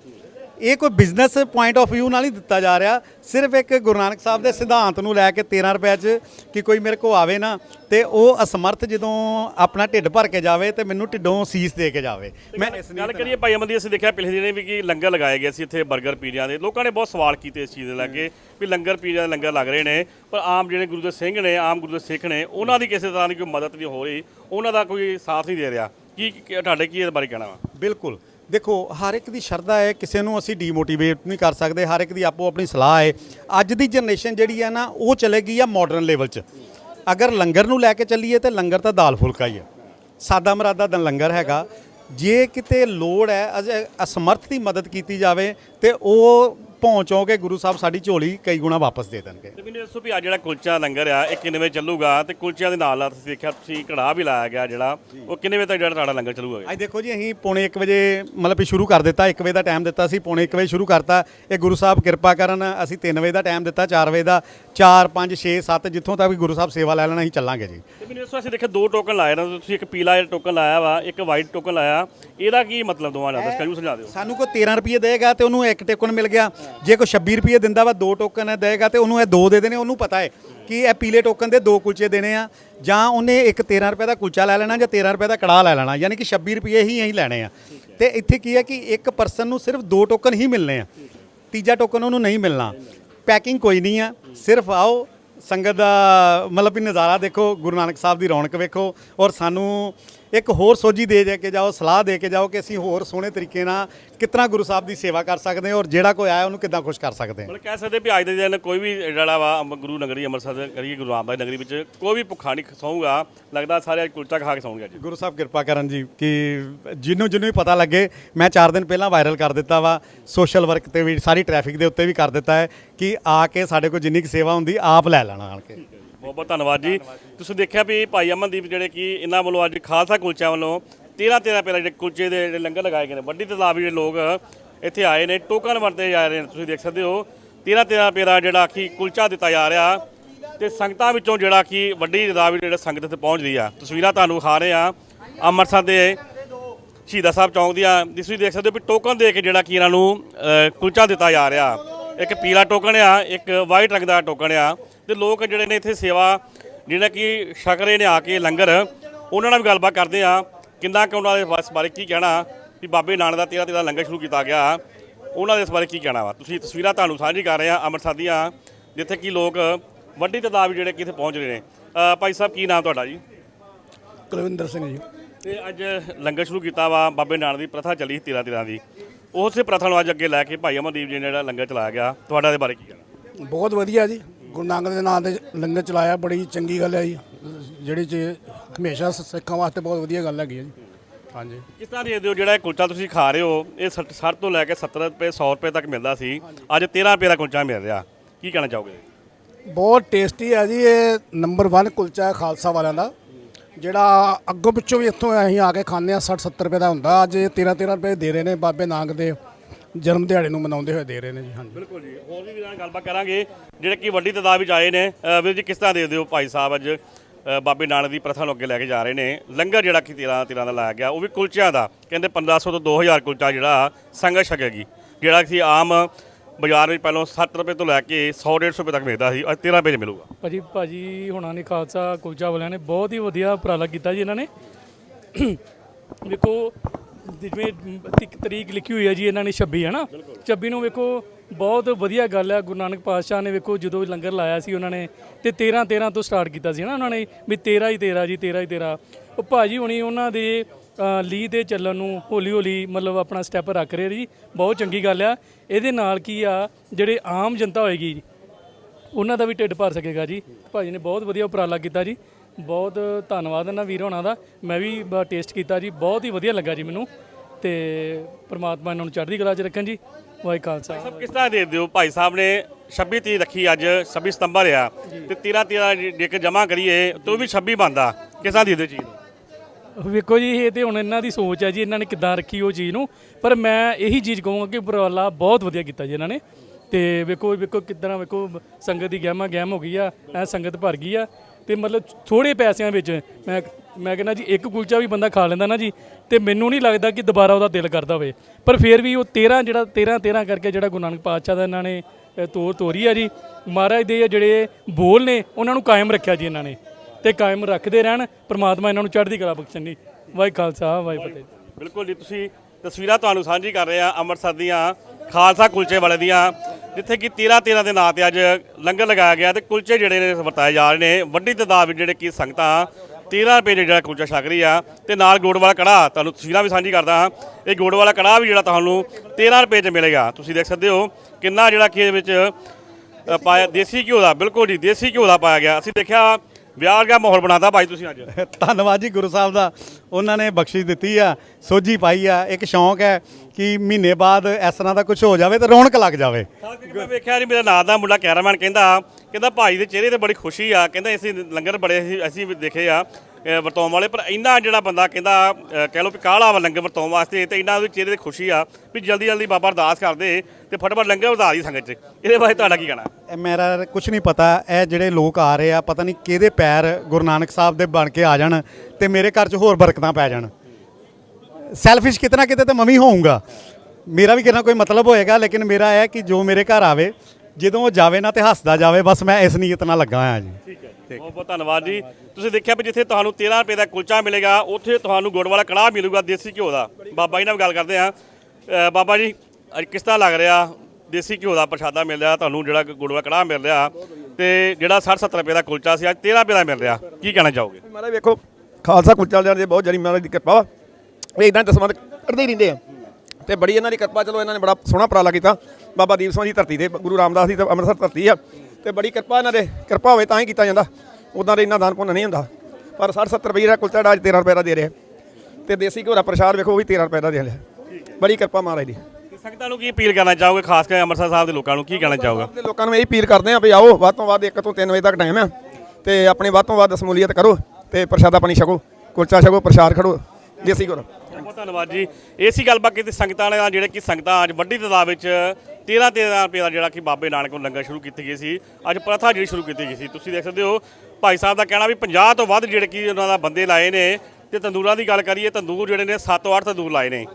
ਇਹ ਕੋਈ ਬਿਜ਼ਨਸ ਪੁਆਇੰਟ ਆਫ View ਨਾਲ ਹੀ ਦਿੱਤਾ ਜਾ ਰਿਹਾ। ਸਿਰਫ ਇੱਕ ਗੁਰੂ ਨਾਨਕ ਸਾਹਿਬ ਦੇ ਸਿਧਾਂਤ ਨੂੰ ਲੈ ਕੇ 13 ਰੁਪਏ 'ਚ ਕਿ ਕੋਈ ਮੇਰੇ ਕੋ ਆਵੇ ਨਾ ਤੇ ਉਹ ਅਸਮਰਥ ਜਦੋਂ ਆਪਣਾ ਢਿੱਡ ਭਰ ਕੇ ਜਾਵੇ ਤੇ ਮੈਨੂੰ ਢਿੱਡੋਂ ਸੀਸ ਦੇ ਕੇ ਜਾਵੇ। ਮੈਂ ਇਸ ਗੱਲ ਕਰੀਏ ਭਾਈ ਅਮਨਦੀਪ ਅਸੀਂ ਦੇਖਿਆ ਪਿਛਲੇ ਦਿਨੇ ਵੀ ਕਿ ਲੰਗਰ ਲਗਾਏ ਗਏ ਸੀ ਇੱਥੇ 버ਗਰ ਪੀਜ਼ਿਆਂ ਦੇ। ਲੋਕਾਂ ਨੇ ਬਹੁਤ ਸਵਾਲ ਕੀਤੇ ਇਸ ਚੀਜ਼ ਦੇ ਲੱਗੇ ਵੀ ਲੰਗਰ ਪੀਜ਼ਿਆਂ ਦੇ ਲੰਗਰ ਲੱਗ ਰਹੇ ਨੇ ਪਰ ਆਮ ਜਿਹੜੇ ਗੁਰੂ ਦੇ ਸਿੰਘ ਨੇ ਆਮ ਗੁਰੂ ਦੇ ਸਿੱਖ ਨੇ ਉਹਨਾਂ ਦੀ ਕਿਸੇ ਤਰ੍ਹਾਂ ਦੀ ਕੋਈ ਮਦਦ ਨਹੀਂ ਹੋ ਰਹੀ ਉਹਨਾਂ ਦਾ ਕੋਈ ਸਾਥ ਨਹੀਂ ਦੇ ਰਿਹਾ। ਕੀ ਕੀ- ਤੁਹਾਡੇ ਕੀ ਇਸ ਬਾਰੇ ਕਹਿਣਾ ਵਾ? ਬਿਲਕੁਲ। ਦੇਖੋ, ਹਰ ਇੱਕ ਦੀ ਸ਼ਰਧਾ ਹੈ, ਕਿਸੇ ਨੂੰ ਅਸੀਂ ਡੀਮੋਟੀਵੇਟ ਨਹੀਂ ਕਰ ਸਕਦੇ, ਹਰ ਇੱਕ ਦੀ ਆਪੋ ਆਪਣੀ ਸਲਾਹ ਹੈ। ਅੱਜ ਦੀ ਜਨਰੇਸ਼ਨ ਜਿਹੜੀ ਹੈ ਨਾ, ਉਹ ਚਲੇਗੀ ਆ ਮਾਡਰਨ ਲੈਵਲ 'ਚ। ਅਗਰ ਲੰਗਰ ਨੂੰ ਲੈ ਕੇ ਚੱਲੀਏ ਤੇ ਲੰਗਰ ਤਾਂ ਦਾਲ ਫੁਲਕਾ ਹੀ ਹੈ। ਸਾਦਾ ਮਰਾਦਾ ਦਾ ਲੰਗਰ ਹੈਗਾ। ਜੇ ਕਿਤੇ ਲੋੜ ਹੈ, ਅਜੇ ਅਸਮਰਥ ਦੀ ਮਦਦ ਕੀਤੀ ਜਾਵੇ ਤੇ ਉਹ ਪਹੁੰਚੋ ਕੇ ਗੁਰੂ ਸਾਹਿਬ ਸਾਡੀ ਝੋਲੀ ਕਈ ਗੁਣਾ ਵਾਪਸ ਦੇ ਦੇਣਗੇ। ਤੇ ਮੈਨੂੰ ਦੱਸੋ ਵੀ ਆ ਜਿਹੜਾ ਕੁਲਚਾ ਲੰਗਰ ਆ ਇਹ ਕਿੰਨੇ ਵਜੇ ਚੱਲੂਗਾ? ਤੇ ਕੁਲਚਿਆਂ ਦੇ ਨਾਲ ਨਾਲ ਤੁਸੀਂ ਦੇਖਿਆ ਤੁਸੀਂ ਕੜਾਹ ਵੀ ਲਾਇਆ ਗਿਆ ਜਿਹੜਾ ਉਹ ਕਿੰਨੇ ਵਜੇ ਤੱਕ ਜਿਹੜਾ ਤੁਹਾਡਾ ਲੰਗਰ ਚੱਲੂਗਾ ਅੱਜ ਦੇਖੋ ਜੀ ਅਸੀਂ ਪੌਣੇ 1 ਵਜੇ ਮਤਲਬ ਵੀ ਸ਼ੁਰੂ ਕਰ ਦਿੱਤਾ 1 ਵਜੇ ਦਾ ਟਾਈਮ ਦਿੱਤਾ ਸੀ ਪੌਣੇ 1 ਵਜੇ ਸ਼ੁਰੂ ਕਰਤਾ। ਇਹ ਗੁਰੂ ਸਾਹਿਬ ਕਿਰਪਾ ਕਰਨ ਅਸੀਂ 3 ਵਜੇ ਦਾ ਟਾਈਮ ਦਿੱਤਾ 4 ਵਜੇ ਦਾ। 4 5 6 7 ਜਿੱਥੋਂ ਤੱਕ ਵੀ ਗੁਰੂ ਸਾਹਿਬ ਸੇਵਾ ਲੈ ਲੈਣਾ ਅਸੀਂ ਚੱਲਾਂਗੇ ਜੀ। ਤੇ ਮੈਨੂੰ ਦੱਸੋ ਅਸੀਂ ਦੇਖਿਆ ਦੋ ਟੋਕਨ ਲਾਏ ਨੇ ਤੁਸੀਂ ਇੱਕ ਪੀਲਾ ਜਿਹੜਾ ਟੋਕਨ ਲਾਇਆ ਵਾ ਇੱਕ ਵਾਈਟ ਟੋਕਨ ਲਾਇਆ। ਇਹਦਾ ਕੀ ਮਤਲਬ ਦੋਵਾਂ ਦਾ? ਦੱਸੋ ਸਮਝਾ ਦਿਓ। ਸਾਨੂੰ ਕੋਈ 13 ਰੁਪਏ ਦੇਗਾ ਤੇ ਉਹਨੂੰ ਇੱਕ ਟੋਕਨ ਮਿਲ ਗਿਆ। ਜੇ ਕੋਈ 26 ਰੁਪਏ ਦਿੰਦਾ ਵਾ ਦੋ ਟੋਕਨ ਦੇਗਾ ਤੇ ਉਹਨੂੰ ਇਹ ਦੋ ਦੇ ਦੇਣੇ ਉਹਨੂੰ ਪਤਾ ਹੈ ਕਿ ਇਹ ਪੀਲੇ ਟੋਕਨ ਦੇ ਦੋ ਕੁਲਚੇ ਦੇਣੇ ਆ। ਜਾਂ ਉਹਨੇ ਇੱਕ 13 ਰੁਪਏ ਦਾ ਕੁਲਚਾ ਲੈ ਲੈਣਾ ਜਾਂ 13 ਰੁਪਏ ਦਾ ਕੜਾਹ ਲੈ ਲੈਣਾ ਯਾਨੀ ਕਿ 26 ਰੁਪਏ ਹੀ ਅਸੀਂ ਲੈਣੇ ਆ। ਤੇ ਇੱਥੇ ਕੀ ਹੈ ਕਿ ਇੱਕ ਪਰਸਨ ਨੂੰ ਸਿਰਫ ਦੋ ਟੋਕਨ ਹੀ ਮਿਲਨੇ ਆ। ਤੀਜਾ ਟੋਕਨ ਉਹਨੂੰ ਨਹੀਂ ਮਿਲਣਾ। ਪੈਕਿੰਗ ਕੋਈ ਨਹੀਂ ਆ। ਸਿਰਫ ਆਓ, ਸੰਗਤ ਦਾ ਮਤਲਬ ਵੀ ਨਜ਼ਾਰਾ ਦੇਖੋ, ਗੁਰੂ ਨਾਨਕ ਸਾਹਿਬ ਦੀ ਰੌਣਕ ਵੇਖੋ ਔਰ ਸਾਨੂੰ ਇੱਕ ਹੋਰ ਸੋਝੀ ਦੇ ਦੇ ਕੇ ਜਾਓ ਸਲਾਹ ਦੇ ਕੇ ਜਾਓ ਕਿ ਅਸੀਂ ਹੋਰ ਸੋਹਣੇ ਤਰੀਕੇ ਨਾਲ ਕਿਤਨਾ ਗੁਰੂ ਸਾਹਿਬ ਦੀ ਸੇਵਾ ਕਰ ਸਕਦੇ ਹਾਂ ਔਰ ਜਿਹੜਾ ਕੋਈ ਆਇਆ ਉਹਨੂੰ ਕਿੱਦਾਂ ਖੁਸ਼ ਕਰ ਸਕਦੇ ਹਾਂ। ਮਤਲਬ ਕਹਿ ਸਕਦੇ ਵੀ ਅੱਜ ਦੇ ਦਿਨ ਕੋਈ ਵੀ ਜਿਹੜਾ ਵਾ ਅੰਬ- ਗੁਰੂ ਨਗਰੀ ਅੰਮ੍ਰਿਤਸਰ ਦੇ ਕਰੀਏ ਗੁਰੂ ਰਾਮਦਾਸ ਨਗਰੀ ਵਿੱਚ ਕੋਈ ਵੀ ਭੁੱਖਾ ਨਹੀਂ ਸੌਂਗਾ ਲੱਗਦਾ ਸਾਰੇ ਅੱਜ ਕੁਲਚਾ ਖਾ ਕੇ ਸੌਂਗੇ ਅੱਜ। ਗੁਰੂ ਸਾਹਿਬ ਕਿਰਪਾ ਕਰਨ ਜੀ ਕਿ ਜਿਹਨੂੰ ਜਿਹਨੂੰ ਵੀ ਪਤਾ ਲੱਗੇ ਮੈਂ 4 ਦਿਨ ਪਹਿਲਾਂ ਵਾਇਰਲ ਕਰ ਦਿੱਤਾ ਵਾ ਸੋਸ਼ਲ ਵਰਕ ਤੇ ਵੀ ਸਾਰੀ ਟ੍ਰੈਫਿਕ ਦੇ ਉੱਤੇ ਵੀ ਕਰ ਦਿੱਤਾ ਹੈ ਕਿ ਆ ਕੇ ਸਾਡੇ ਕੋਲ ਜਿੰਨੀ ਕੁ ਸੇਵਾ ਹੁੰਦੀ ਆਪ ਲੈ ਲੈਣਾ ਆਣ ਕੇ। ਬਹੁਤ ਬਹੁਤ ਧੰਨਵਾਦ ਜੀ। ਤੁਸੀਂ ਦੇਖਿਆ ਵੀ ਭਾਈ ਅਮਨਦੀਪ ਜਿਹੜੇ ਕਿ ਇਹਨਾਂ ਵੱਲੋਂ ਅੱਜ ਖਾਲਸਾ ਕੁਲਚਿਆਂ ਵੱਲੋਂ 13 13 ਪਹਿਲਾਂ ਜਿਹੜੇ ਕੁਲਚੇ ਦੇ ਜਿਹੜੇ ਲੰਗਰ ਲਗਾਏ ਗਏ ਨੇ। ਵੱਡੀ ਤਾਦਾਦ ਜਿਹੜੇ ਲੋਕ ਇੱਥੇ ਆਏ ਨੇ, ਟੋਕਨ ਵਰਤੇ ਜਾ ਰਹੇ ਨੇ, ਤੁਸੀਂ ਦੇਖ ਸਕਦੇ ਹੋ। 13 13 ਪਹਿਲਾ ਜਿਹੜਾ ਕਿ ਕੁਲਚਾ ਦਿੱਤਾ ਜਾ ਰਿਹਾ ਤੇ ਸੰਗਤਾਂ ਵਿੱਚੋਂ ਜਿਹੜਾ ਕਿ ਵੱਡੀ ਤਾਦਾਦ ਜਿਹੜਾ ਸੰਗਤ ਇੱਥੇ ਪਹੁੰਚ ਰਹੀ ਆ। ਤਸਵੀਰਾਂ ਤੁਹਾਨੂੰ ਵਿਖਾ ਰਹੇ ਆ ਅੰਮ੍ਰਿਤਸਰ ਦੇ ਸ਼ਹੀਦਾਂ ਸਾਹਿਬ ਚੌਂਕ ਦੀਆਂ। ਤੁਸੀਂ ਦੇਖ ਸਕਦੇ ਹੋ ਵੀ ਟੋਕਨ ਦੇ ਕੇ ਜਿਹੜਾ ਕਿ ਇਹਨਾਂ ਨੂੰ ਕੁਲਚਾ ਦਿੱਤਾ ਜਾ ਰਿਹਾ। ਇੱਕ ਪੀਲਾ ਟੋਕਨ ਆ, ਇੱਕ ਵਾਈਟ ਰੰਗ ਦਾ ਟੋਕਨ ਆ। ਤੇ ਲੋਕ ਜਿਹੜੇ ਨੇ ਇੱਥੇ ਸੇਵਾ ਜਿਹੜਾ ਕਿ ਛਕ ਰਹੇ ਨੇ ਆ ਕੇ ਲੰਗਰ ਉਹਨਾਂ ਨਾਲ ਵੀ ਗੱਲਬਾਤ ਕਰਦੇ ਆ ਕਿੰਨਾ ਕਿ ਉਹਨਾਂ ਦੇ ਇਸ ਬਾਰੇ ਕੀ ਕਹਿਣਾ? ਵੀ ਬਾਬੇ ਨਾਨਕ ਦਾ ਤੇਰਾ ਤੇਰਾ ਲੰਗਰ ਸ਼ੁਰੂ ਕੀਤਾ ਗਿਆ। ਉਹਨਾਂ ਦੇ ਇਸ ਬਾਰੇ ਕੀ ਕਹਿਣਾ ਵਾ? ਤੁਸੀਂ ਤਸਵੀਰਾਂ ਤੁਹਾਨੂੰ ਸਾਂਝੀ ਕਰ ਰਹੇ ਆ ਅੰਮ੍ਰਿਤਸਰ ਦੀਆਂ ਜਿੱਥੇ ਕਿ ਲੋਕ ਵੱਡੀ ਤਾਦਾਦ ਜਿਹੜੇ ਕਿ ਇੱਥੇ ਪਹੁੰਚ ਰਹੇ ਨੇ। ਭਾਈ ਸਾਹਿਬ ਕੀ ਨਾਮ ਤੁਹਾਡਾ ਜੀ? ਕੁਲਵਿੰਦਰ ਸਿੰਘ ਜੀ। ਤੇ ਅੱਜ ਲੰਗਰ ਸ਼ੁਰੂ ਕੀਤਾ ਵਾ ਬਾਬੇ ਨਾਨਕ ਦੀ ਪ੍ਰਥਾ ਚੱਲੀ ਸੀ ਤੀਰਾਂ ਤੀਰਾਂ ਦੀ। ਉਸੇ ਪ੍ਰਥਾ ਨੂੰ ਅੱਜ ਅੱਗੇ ਲੈ ਕੇ ਭਾਈ ਅਮਨਦੀਪ ਜੀ ਨੇ ਜਿਹੜਾ ਲੰਗਰ ਚਲਾਇਆ ਗਿਆ। ਤੁਹਾਡਾ ਇਹਦੇ ਬਾਰੇ ਕੀ ਕਹਿਣਾ? ਬਹੁਤ ਵਧੀਆ ਜੀ। ਗੁਰੂ ਨਾਨਕ ਦੇ ਨਾਮ ਤੇ ਲੰਗਰ ਚਲਾਇਆ ਬੜੀ ਚੰਗੀ ਗੱਲ ਹੈ ਜੀ। ਜਿਹੜੀ ਚ ਹਮੇਸ਼ਾ ਸਿੱਖਾਂ ਵਾਸਤੇ ਬਹੁਤ ਵਧੀਆ ਗੱਲ ਹੈਗੀ ਹੈ ਜੀ। ਹਾਂਜੀ। ਕਿਸ ਤਰ੍ਹਾਂ ਦੇਖਦੇ ਹੋ ਜਿਹੜਾ ਇਹ ਕੁਲਚਾ ਤੁਸੀਂ ਖਾ ਰਹੇ ਹੋ ਇਹ 60 60 ਤੋਂ ਲੈ ਕੇ 70 ਰੁਪਏ 100 ਰੁਪਏ ਤੱਕ ਮਿਲਦਾ ਸੀ। ਅੱਜ 13 ਰੁਪਏ ਦਾ ਕੁਲਚਾ ਮਿਲ ਰਿਹਾ। ਕੀ ਕਹਿਣਾ ਚਾਹੋਗੇ? ਬਹੁਤ ਟੇਸਟੀ ਹੈ ਜੀ ਇਹ ਨੰਬਰ 1 ਕੁਲਚਾ ਹੈ ਖਾਲਸਾ ਵਾਲਿਆਂ ਦਾ। ਜਿਹੜਾ ਅੱਗੋਂ ਪਿੱਛੋਂ ਵੀ ਇੱਥੋਂ ਅਸੀਂ ਆ ਕੇ ਖਾਂਦੇ ਆ 60 70 ਰੁਪਏ ਦਾ ਹੁੰਦਾ। ਅੱਜ ਇਹ 13 13 ਰੁਪਏ ਦੇ ਰਹੇ ਨੇ ਬਾਬੇ ਨਾਨਕ ਦੇ ਜਨਮ ਦਿਹਾੜੇ ਨੂੰ ਮਨਾਉਂਦੇ ਹੋਏ ਦੇ ਰਹੇ ਨੇ ਜੀ ਹਾਂਜੀ। ਬਿਲਕੁਲ ਜੀ। ਹੋਰ ਵੀ ਵੀਰਾਂ ਨਾਲ ਗੱਲਬਾਤ ਕਰਾਂਗੇ। ਜਿਹੜੇ ਕਿ ਵੱਡੀ ਤਾਦਾਦ ਵਿੱਚ ਆਏ ਨੇ ਵੀਰ ਜੀ ਕਿਸ ਤਰ੍ਹਾਂ ਦੇਖਦੇ ਹੋ ਭਾਈ ਸਾਹਿਬ ਅੱਜ ਬਾਬੇ ਨਾਨਕ ਦੀ ਪ੍ਰਥਾ ਨੂੰ ਅੱਗੇ ਲੈ ਕੇ ਜਾ ਰਹੇ ਨੇ? ਲੰਗਰ ਜਿਹੜਾ ਕਿ 13 13 ਦਾ ਲਾਇਆ ਗਿਆ ਉਹ ਵੀ ਕੁਲਚਿਆਂ ਦਾ। ਕਹਿੰਦੇ 1500 ਤੋਂ 2000 ਕੁਲਚਾ ਜਿਹੜਾ ਸੰਗਤ ਛਕੇਗੀ ਜਿਹੜਾ ਕਿ ਆਮ ਬਾਜ਼ਾਰ ਵਿੱਚ ਪਹਿਲਾਂ 60 ਰੁਪਏ ਤੋਂ ਲੈ ਕੇ 100 150 ਰੁਪਏ ਤੱਕ ਮਿਲਦਾ ਸੀ ਅੱਜ 13 ਰੁਪਏ 'ਚ ਮਿਲੂਗਾ। ਭਾਜੀ ਭਾਜੀ ਹੁਣਾਂ ਨੇ ਖਾਲਸਾ ਕੁਲਚਾ ਵਾਲਿਆਂ ਨੇ ਬਹੁਤ ਹੀ ਵਧੀਆ ਉਪਰਾਲਾ ਕੀਤਾ ਜੀ ਇਹਨਾਂ ਨੇ। ਵੇਖੋ ਜਿਵੇਂ ਤਰੀਕ ਤਰੀਕ ਲਿਖੀ ਹੋਈ ਹੈ ਜੀ ਇਹਨਾਂ ਨੇ 26 ਹੈ ਨਾ? 26 ਨੂੰ ਵੇਖੋ ਬਹੁਤ ਵਧੀਆ ਗੱਲ ਹੈ। ਗੁਰੂ ਨਾਨਕ ਪਾਤਸ਼ਾਹ ਨੇ ਵੇਖੋ ਜਦੋਂ ਲੰਗਰ ਲਾਇਆ ਸੀ ਉਹਨਾਂ ਨੇ ਤੇ 13 13 ਤੋਂ ਸਟਾਰਟ ਕੀਤਾ ਸੀ ਨਾ ਉਹਨਾਂ ਨੇ ਵੀ 13 ਹੀ 13 ਜੀ 13 ਹੀ 13 ਉਹ ਭਾਜੀ ਹੁਣੀ ਉਹਨਾਂ ਦੇ ਅ, ਲੀ ਦੇ ਚੱਲਣ ਨੂੰ ਹੌਲੀ ਹੌਲੀ ਮਤਲਬ ਆਪਣਾ ਸਟੈਪ ਰੱਖ ਰਹੇ ਜੀ। ਬਹੁਤ ਚੰਗੀ ਗੱਲ ਆ ਇਹਦੇ ਨਾਲ ਕੀ ਆ ਜਿਹੜੇ ਆਮ ਜਨਤਾ ਹੋਏਗੀ ਉਹਨਾਂ ਦਾ ਵੀ ਢਿੱਡ ਭਰ ਸਕੇਗਾ ਜੀ। ਭਾਜੀ ਨੇ ਬਹੁਤ ਵਧੀਆ ਉਪਰਾਲਾ ਕੀਤਾ ਜੀ। ਬਹੁਤ ਧੰਨਵਾਦ ਇਹਨਾਂ ਵੀਰ ਹੋਣਾ ਦਾ। ਮੈਂ ਵੀ ਟੇਸਟ ਕੀਤਾ ਜੀ ਬਹੁਤ ਹੀ ਵਧੀਆ ਲੱਗਾ ਜੀ ਮੈਨੂੰ। ਤੇ ਪ੍ਰਮਾਤਮਾ ਇਹਨਾਂ ਨੂੰ ਚੜ੍ਹਦੀ ਕਲਾ 'ਚ ਰੱਖਣ ਜੀ। ਵਾਹਿ ਖਾਲਸਾ। ਸਭ ਕਿਸ ਤਰ੍ਹਾਂ ਦੇਖਦੇ ਹੋ? ਭਾਈ ਸਾਹਿਬ ਨੇ 26 ਤੀਹ ਰੱਖੀ ਅੱਜ 26 ਸਤੰਬਰ ਆ। ਤੇ 13 13 ਜੇ ਕਿ ਜਮਾ ਕਰੀਏ ਤਾਂ ਉਹ ਵੀ 26 ਬਣਦਾ। ਕਿਸ ਤਰ੍ਹਾਂ ਦੇਖਦੇ ਚੀਜ਼ ਨੂੰ? ਵੇਖੋ ਜੀ ਇਹ ਤੇ ਹੁਣ ਇਹਨਾਂ ਦੀ ਸੋਚ ਹੈ ਜੀ ਇਹਨਾਂ ਨੇ ਕਿੱਦਾਂ ਰੱਖੀ ਉਹ ਚੀਜ਼ ਨੂੰ। ਪਰ ਮੈਂ ਇਹੀ ਚੀਜ਼ ਕਹੂੰਗਾ ਕਿ ਉਪਰਾਲਾ ਬਹੁਤ ਵਧੀਆ ਕੀਤਾ ਜੀ ਇਹਨਾਂ ਨੇ। ਤੇ ਵੇਖੋ ਵੇਖੋ ਕਿੱਦਾਂ ਵੇਖੋ ਸੰਗਤ ਦੀ ਗਹਿਮਾ ਗਹਿਮ ਹੋ ਗਈ ਆ ਐ ਸੰਗਤ ਭਰ ਗਈ ਆ। ਤੇ ਮਤਲਬ ਥੋੜੇ ਪੈਸਿਆਂ ਵਿੱਚ ਮੈਂ ਮੈਂ ਕਹਿੰਦਾ ਜੀ, ਇੱਕ ਕੁਲਚਾ ਵੀ ਬੰਦਾ ਖਾ ਲੈਂਦਾ ਨਾ ਜੀ, ਤੇ ਮੈਨੂੰ ਨਹੀਂ ਲੱਗਦਾ ਕਿ ਦੁਬਾਰਾ ਉਹਦਾ ਦਿਲ ਕਰਦਾ ਹੋਵੇ। ਪਰ ਫਿਰ ਵੀ ਉਹ 13 ਜਿਹੜਾ 13 13 ਕਰਕੇ ਜਿਹੜਾ ਗੁਰੂ ਨਾਨਕ ਪਾਤਸ਼ਾਹ ਦਾ ਇਹਨਾਂ ਨੇ ਤੋਰ ਤੋਰੀ ਆ ਜੀ, ਮਹਾਰਾਜ ਦੇ ਜਿਹੜੇ ਬੋਲ ਨੇ, ਉਹਨਾਂ ਨੂੰ ਕਾਇਮ ਰੱਖਿਆ ਜੀ ਇਹਨਾਂ ਨੇ। ਤੇ ਕਾਇਮ ਰੱਖਦੇ ਰਹਿਣ, ਪ੍ਰਮਾਤਮਾ ਇਹਨਾਂ ਨੂੰ ਚੜ੍ਹਦੀ ਕਲਾ ਬਖਸ਼ਣ ਜੀ। ਵਾਹਿ ਖਾਲਸਾ, ਵਾਹਿ ਫਤਿਹ ਬਿਲਕੁਲ ਜੀ, ਤੁਸੀਂ ਤਸਵੀਰਾਂ ਤੁਹਾਨੂੰ ਸਾਂਝੀ ਕਰ ਰਹੇ ਆ ਅੰਮ੍ਰਿਤਸਰ ਦੀਆਂ ਖਾਲਸਾ ਕੁਲਚੇ ਵਾਲੇ ਦੀਆਂ। ਜਿੱਥੇ ਕਿ 13 13 ਦੇ ਨਾਂ ਤੇ ਅੱਜ ਲੰਗਰ ਲਗਾਇਆ ਗਿਆ ਤੇ ਕੁਲਚੇ ਜਿਹੜੇ ਨੇ ਵਰਤਾਏ ਜਾ ਰਹੇ ਨੇ। ਵੱਡੀ ਤਾਦਾਦ ਵਿੱਚ ਜਿਹੜੇ ਕਿ ਸੰਗਤਾਂ 13 ਰੁਪਏ ਦੇ ਜਿਹੜਾ ਕੁਲਚਾ ਛਕ ਰਹੀ ਆ ਤੇ ਨਾਲ ਗੁੜ ਵਾਲਾ ਕੜਾਹ, ਤੁਹਾਨੂੰ ਤਸਵੀਰਾਂ ਵੀ ਸਾਂਝੀ ਕਰਦਾ ਹਾਂ। ਇਹ ਗੁੜ ਵਾਲਾ ਕੜਾਹ ਵੀ ਜਿਹੜਾ ਤੁਹਾਨੂੰ 13 ਰੁਪਏ 'ਚ ਮਿਲੇਗਾ। ਤੁਸੀਂ ਦੇਖ ਸਕਦੇ ਹੋ ਕਿੰਨਾ ਜਿਹੜਾ ਕਿ ਇਹਦੇ ਵਿੱਚ ਪਾਇਆ ਦੇਸੀ ਘਿਓ ਦਾ, ਬਿਲਕੁਲ ਜੀ, ਦੇਸੀ ਘਿਓ ਦਾ ਪਾਇਆ ਗਿਆ। ਅਸੀਂ ਦੇਖਿਆ ਵਿਆਹ ਵਰਗਾ ਮਾਹੌਲ ਬਣਾਤਾ ਭਾਈ ਤੁਸੀਂ ਅੱਜ। ਧੰਨਵਾਦ ਜੀ ਗੁਰੂ ਸਾਹਿਬ ਦਾ। ਉਹਨਾਂ ਨੇ ਬਖਸ਼ਿਸ਼ ਦਿੱਤੀ ਆ ਸੋਝੀ ਪਾਈ ਆ। ਇੱਕ ਸ਼ੌਂਕ ਹੈ ਕਿ ਮਹੀਨੇ ਬਾਅਦ ਇਸ ਤਰ੍ਹਾਂ ਦਾ ਕੁਝ ਹੋ ਜਾਵੇ ਤੇ ਰੌਣਕ ਲੱਗ ਜਾਵੇ। ਮੈਂ ਵੇਖਿਆ ਜੀ ਮੇਰਾ ਨਾਂ ਦਾ ਮੁੰਡਾ ਕੈਰਾਮੈਨ ਕਹਿੰਦਾ ਕਹਿੰਦਾ ਭਾਈ ਦੇ ਚਿਹਰੇ ਤੇ ਬੜੀ ਖੁਸ਼ੀ ਆ। ਕਹਿੰਦਾ ਅਸੀਂ ਲੰਗਰ ਬੜੇ ਅਸੀਂ ਦੇਖੇ ਆ। ਵਰਤਾਉਣ ਵਾਲੇ, ਪਰ ਇੰਨਾ ਜਿਹੜਾ ਬੰਦਾ ਕਹਿੰਦਾ ਕਹਿ ਲਓ ਵੀ ਕਾਹਲਾ ਵਾ ਲੰਗਰ ਵਰਤਾਉਣ ਵਾਸਤੇ, ਤੇ ਇੰਨਾ ਉਹਦੇ ਚਿਹਰੇ ਤੇ ਖੁਸ਼ੀ ਆ ਵੀ ਜਲਦੀ ਜਲਦੀ ਬਾਬਾ ਅਰਦਾਸ ਕਰਦੇ ਤੇ ਫਟਾਫਟ ਲੰਗਰ ਵਧਾ ਦੀ ਸੰਗਤ 'ਚ। ਇਹਦੇ ਬਾਰੇ ਤੁਹਾਡਾ ਕੀ ਕਹਿਣਾ? ਇਹ ਮੇਰਾ ਕੁਝ ਨਹੀਂ ਪਤਾ। ਇਹ ਜਿਹੜੇ ਲੋਕ ਆ ਰਹੇ ਆ, ਪਤਾ ਨਹੀਂ ਕਿਹਦੇ ਪੈਰ ਗੁਰੂ ਨਾਨਕ ਸਾਹਿਬ ਦੇ ਬਣ ਕੇ ਆ ਜਾਣ ਤੇ ਮੇਰੇ ਘਰ 'ਚ ਹੋਰ ਬਰਕਤਾਂ ਪੈ ਜਾਣ। ਸੈਲਫਿਸ਼ ਕਿਤਨਾ ਕਿਤੇ ਤੇ ਵੀ ਹੋਊਂਗਾ। ਮੇਰਾ ਵੀ ਕਿਤਨਾ ਕੋਈ ਮਤਲਬ ਹੋਏਗਾ, ਲੇਕਿਨ ਮੇਰਾ ਇਹ ਕਿ ਜੋ ਮੇਰੇ ਘਰ ਆਵੇ ਜਦੋਂ ਉਹ ਜਾਵੇ ਨਾ ਤੇ ਹੱਸਦਾ ਜਾਵੇ ਬਸ ਮੈਂ ਇਸ ਨੀਅਤ ਨਾਲ ਲੱਗਾ ਹੋਇਆ ਜੀ। ਠੀਕ ਹੈ ਬਹੁਤ ਬਹੁਤ ਧੰਨਵਾਦ ਜੀ। ਤੁਸੀਂ ਦੇਖਿਆ ਵੀ ਜਿੱਥੇ ਤੁਹਾਨੂੰ 13 ਰੁਪਏ ਦਾ ਕੁਲਚਾ ਮਿਲੇਗਾ ਉੱਥੇ ਤੁਹਾਨੂੰ ਗੁੜ ਵਾਲਾ ਕੜਾਹ ਮਿਲੂਗਾ ਦੇਸੀ ਘਿਓ ਦਾ। ਬਾਬਾ ਜੀ ਨਾਲ ਵੀ ਗੱਲ ਕਰਦੇ ਆ ਬਾਬਾ ਜੀ ਅੱਜ ਕਿਸ ਤਰ੍ਹਾਂ ਲੱਗ ਰਿਹਾ? ਦੇਸੀ ਘਿਓ ਦਾ ਪ੍ਰਸ਼ਾਦਾ ਮਿਲ ਰਿਹਾ ਤੁਹਾਨੂੰ ਜਿਹੜਾ ਗੁੜ ਵਾਲਾ ਕੜਾਹ ਮਿਲ ਰਿਹਾ ਤੇ ਜਿਹੜਾ 60 70 ਰੁਪਏ ਦਾ ਕੁਲਚਾ ਸੀ ਅੱਜ 13 ਰੁਪਏ ਦਾ ਮਿਲ ਰਿਹਾ। ਕੀ ਕਹਿਣਾ ਚਾਹੋਗੇ? ਮਹਾਰਾਜ ਵੇਖੋ ਖਾਲਸਾ ਕੁਲਚਾ ਵਾਲਿਆਂ ਦੇ ਬਹੁਤ ਜਰੀ ਮਹਾਰਾਜ ਦੀ ਕਿਰਪਾ ਵਾ। ਇਹ ਇਦਾਂ ਦਸਵੰਦ ਕਰਦੇ ਹੀ ਰਹਿੰਦੇ ਆ। ਤੇ ਬੜੀ ਇਹਨਾਂ ਦੀ ਕਿਰਪਾ ਚਲੋ ਇਹਨਾਂ ਨੇ ਬੜਾ ਸੋਹਣਾ ਉਪਰਾਲਾ ਕੀਤਾ। ਬਾਬਾ ਦੀਪ ਸਿੰਘ ਦੀ ਧਰਤੀ ਤੇ ਗੁਰੂ ਰਾਮਦਾਸ ਦੀ ਤੇ ਅੰਮ੍ਰਿਤਸਰ ਧਰਤੀ ਆ। ਤੇ ਬੜੀ ਕਿਰਪਾ ਇਹਨਾਂ ਦੇ ਕਿਰਪਾ ਹੋਵੇ ਤਾਂ ਹੀ ਕੀਤਾ ਜਾਂਦਾ। ਉਦਾਂ ਦੇ ਇੰਨਾ ਦਾਨ ਪੁੰਨ ਨਹੀਂ ਹੁੰਦਾ। ਪਰ 60 70 ਰੁਪਏ ਦਾ ਕੁਲਚਾ ਅੱਜ 13 ਰੁਪਏ ਦਾ ਦੇ ਰਿਹਾ। ਤੇ ਦੇਸੀ ਦਾ ਪ੍ਰਸ਼ਾਦ ਵੇਖੋ ਉਹ ਵੀ 13 ਰੁਪਏ ਦਾ ਦੇ ਰਿਹਾ। ਬੜੀ ਕਿਰਪਾ ਮਹਾਰਾਜ ਦੀ। ਸੰਗਤਾਂ ਨੂੰ ਕੀ ਅਪੀਲ ਕਰਨਾ ਚਾਹੋਗੇ ਖਾਸ ਕਰਕੇ ਅੰਮ੍ਰਿਤਸਰ ਸਾਹਿਬ ਦੇ ਲੋਕਾਂ ਨੂੰ ਕੀ ਕਹਿਣਾ ਚਾਹੋਗੇ? ਤੇ ਲੋਕਾਂ ਨੂੰ ਇਹ ਅਪੀਲ ਕਰਦੇ ਆ ਵੀ ਆਓ ਵੱਧ ਤੋਂ ਵੱਧ 1 ਤੋਂ 3 ਵਜੇ ਤੱਕ ਟਾਈਮ ਆ। ਤੇ ਆਪਣੇ ਵੱਧ ਤੋਂ ਵੱਧ ਸਮੂਲੀਅਤ ਕਰੋ ਤੇ ਪ੍ਰਸ਼ਾਦਾ ਪਾਣੀ ਛਕੋ ਕੁਲਚਾ ਛਕੋ ਪ੍ਰਸ਼ਾਦ ਖੜੋ ਦੇਸੀ ਦਾ। ਬਹੁਤ ਧੰਨਵਾਦ ਜੀ। ਇਹ ਸੀ ਗੱਲਬਾਤ ਕੀਤੀ ਸੰਗਤਾਂ ਨਾਲ, ਜਿਹੜੇ ਕਿ ਸੰਗਤਾਂ ਅੱਜ ਵੱਡੀ ਤਾਦਾਦ ਵਿੱਚ 13 13 ਰੁਪਏ ਦਾ ਜਿਹੜਾ ਕਿ ਬਾਬੇ ਨਾਨਕ ਨੂੰ ਲੰਗਰ ਸ਼ੁਰੂ ਕੀਤੀ ਗਈ ਸੀ। ਅੱਜ ਪ੍ਰਥਾ ਜਿਹੜੀ ਸ਼ੁਰੂ ਕੀਤੀ ਗਈ ਸੀ। ਤੁਸੀਂ ਦੇਖ ਸਕਦੇ ਹੋ, ਭਾਈ ਸਾਹਿਬ ਦਾ ਕਹਿਣਾ ਵੀ 50 ਤੋਂ ਵੱਧ ਜਿਹੜੇ ਕਿ ਉਹਨਾਂ ਦਾ ਬੰਦੇ ਲਾਏ ਨੇ। ਤੇ ਤੰਦੂਰਾਂ ਦੀ ਗੱਲ ਕਰੀਏ, ਤੰਦੂਰ ਜਿਹੜੇ ਨੇ 7 ਤੋਂ 8 ਤੰਦੂਰ ਲਾਏ ਨੇ।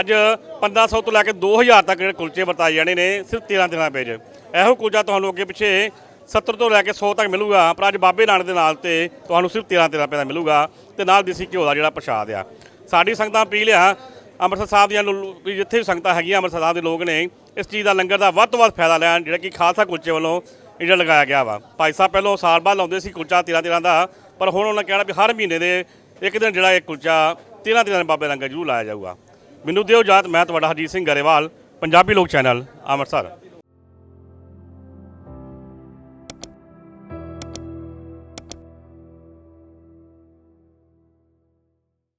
ਅੱਜ 1500 ਤੋਂ ਲੈ ਕੇ 2000 ਤੱਕ ਜਿਹੜੇ ਕੁਲਚੇ ਵਰਤਾਏ ਜਾਣੇ ਨੇ, ਸਿਰਫ 13 13 ਰੁਪਏ 'ਚ। ਇਹੋ ਕੁਲਚਾ ਤੁਹਾਨੂੰ ਅੱਗੇ ਪਿੱਛੇ 70 ਤੋਂ ਲੈ ਕੇ 100 ਤੱਕ ਮਿਲੂਗਾ, ਪਰ ਅੱਜ ਬਾਬੇ ਨਾਨਕ ਦੇ ਨਾਲ ਤੇ ਤੁਹਾਨੂੰ ਸਿਰਫ 13 13 ਰੁਪਏ ਦਾ ਮਿਲੂਗਾ। ਤੇ ਨਾਲ ਦੇਸੀ ਘਿਓ ਦਾ ਜਿਹੜਾ ਪ੍ਰਸ਼ਾਦ ਆ। ਸਾਡੀ ਸੰਗਤਾਂ ਅਪੀਲ ਆ, ਅੰਮ੍ਰਿਤਸਰ ਸਾਹਿਬ ਦੀਆਂ ਲੋ- ਵੀ ਜਿੱਥੇ ਵੀ ਸੰਗਤਾਂ ਹੈਗੀਆਂ ਅੰਮ੍ਰਿਤਸਰ ਸਾਹਿਬ ਦੇ ਲੋਕ ਨੇ, ਇਸ ਚੀਜ਼ ਦਾ ਲੰਗਰ ਦਾ ਵੱਧ ਤੋਂ ਵੱਧ ਫਾਇਦਾ ਲੈਣ, ਜਿਹੜਾ ਕਿ ਖਾਲਸਾ ਕੁਲਚੇ ਵੱਲੋਂ ਇਹ ਜਿਹੜਾ ਲਗਾਇਆ ਗਿਆ ਵਾ। ਭਾਈ ਸਾਹਿਬ ਪਹਿਲਾਂ ਸਾਲ ਬਾਅਦ ਲਾਉਂਦੇ ਸੀ ਕੁਲਚਾ 13 13 ਦਾ, ਪਰ ਹੁਣ ਉਹਨਾਂ ਕਹਿਣਾ ਵੀ ਹਰ ਮਹੀਨੇ ਦੇ ਇੱਕ ਦਿਨ ਜਿਹੜਾ ਇਹ ਕੁਲਚਾ 13 13 ਬਾਬੇ ਲੰਗਰ ਜ਼ਰੂਰ ਲਾਇਆ ਜਾਊਗਾ। ਮੈਨੂੰ ਦਿਓ ਜਾਤ, ਮੈਂ ਤੁਹਾਡਾ ਹਰਜੀਤ ਸਿੰਘ ਗਰੇਵਾਲ, ਪੰਜਾਬੀ ਲੋਕ ਚੈਨਲ, ਅੰਮ੍ਰਿਤਸਰ।